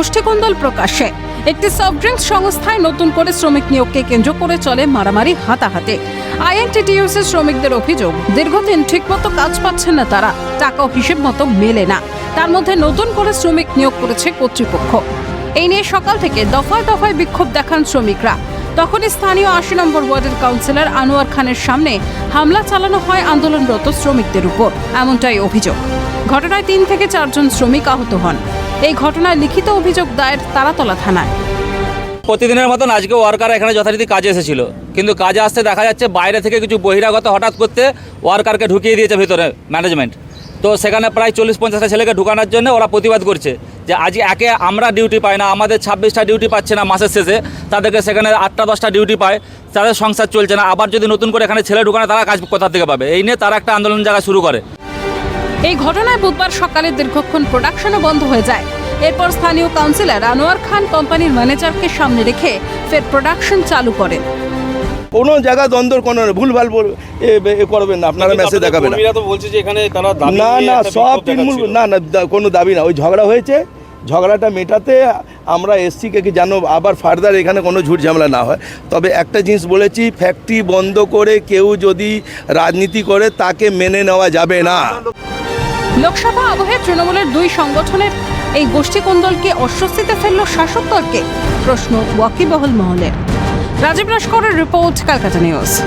গোষ্ঠীকন্দল প্রকাশ্যে। একটি soft drinks সংস্থায় নতুন করে শ্রমিক নিয়োগকে কেন্দ্র করে চলে মারামারি হাতাহাতি। আইএনটিটিউসির শ্রমিকদের অভিযোগ, দীর্ঘদিন ঠিকমতো কাজ পাচ্ছেন না তারা। টাকাও হিসেব মতো মেলে না। তার মধ্যে নতুন করে শ্রমিক নিয়োগ করেছে কর্তৃপক্ষ। এই নিয়ে সকাল থেকে দফায় দফায় বিক্ষোভ দেখান শ্রমিকরা। তখনই স্থানীয় আশি নম্বর ওয়ার্ডের কাউন্সিলর আনোয়ার খানের সামনে হামলা চালানো হয় আন্দোলনরত শ্রমিকদের উপর। এমনটাই অভিযোগ। ঘটনায় তিন থেকে চারজন শ্রমিক আহত হন। এই ঘটনায় লিখিত অভিযোগ দায়ের তারাতলা থানায়। প্রতিদিনের মতন আজকে ওয়ার্কার এখানে যথারীতি কাজে এসেছিল। কিন্তু কাজে আসতে দেখা যাচ্ছে বাইরে থেকে কিছু বহিরাগত হঠাৎ করতে ওয়ার্কারকে ঢুকিয়ে দিয়েছে ভিতরে ম্যানেজমেন্ট। তো সেখানে প্রায় চল্লিশ পঞ্চাশটা ছেলেকে ঢুকানোর জন্য ওরা প্রতিবাদ করছে যে আজ একে আমরা ডিউটি পাই না, আমাদের ছাব্বিশটা ডিউটি পাচ্ছে না মাসের শেষে, তাদেরকে সেখানে আটটা দশটা ডিউটি পায়, তাদের সংসার চলছে না। আবার যদি নতুন করে এখানে ছেলে ঢুকানো, তারা কাজ কোথা থেকে পাবে? এই নিয়ে তারা একটা আন্দোলন জায়গা শুরু করে। এই ঘটনায় বুধবার সকালে দীর্ঘক্ষণ প্রোডাকশনও বন্ধ হয়ে যায়। এরপর স্থানীয় কাউন্সিলর আনোয়ার খান কোম্পানির ম্যানেজারকে সামনে রেখে ফের প্রোডাকশন চালু করেন। কোনো জায়গা দ্বন্দ্ব কোনো ভুলভাল করবেন না আপনারা মেসেজ দেখাবেন না। কর্মীরা তো বলছে যে এখানে তারা দাবি না না সব তৃণমূল না না কোনো দাবি না ওই ঝগড়া হয়েছে। ঝগড়াটা মেটাতে আমরা এসছি কে কি জানো আবার ফার্দার এখানে কোনো ঝুট ঝামেলা না হয়। তবে একটা জিনিস বলেছি ফ্যাক্টরি বন্ধ করে কেউ যদি রাজনীতি করে তাকে মেনে নেওয়া যাবে না। লোকসভা আবহে তৃণমূলের দুই সংগঠনের এই গোষ্ঠী কোন্দলকে অস্বস্তিতে ফেলল শাসক দলকে। প্রশ্ন ওয়াকিবহল মহলের। রাজীব লস্করের রিপোর্ট, কলকাতা নিউজ।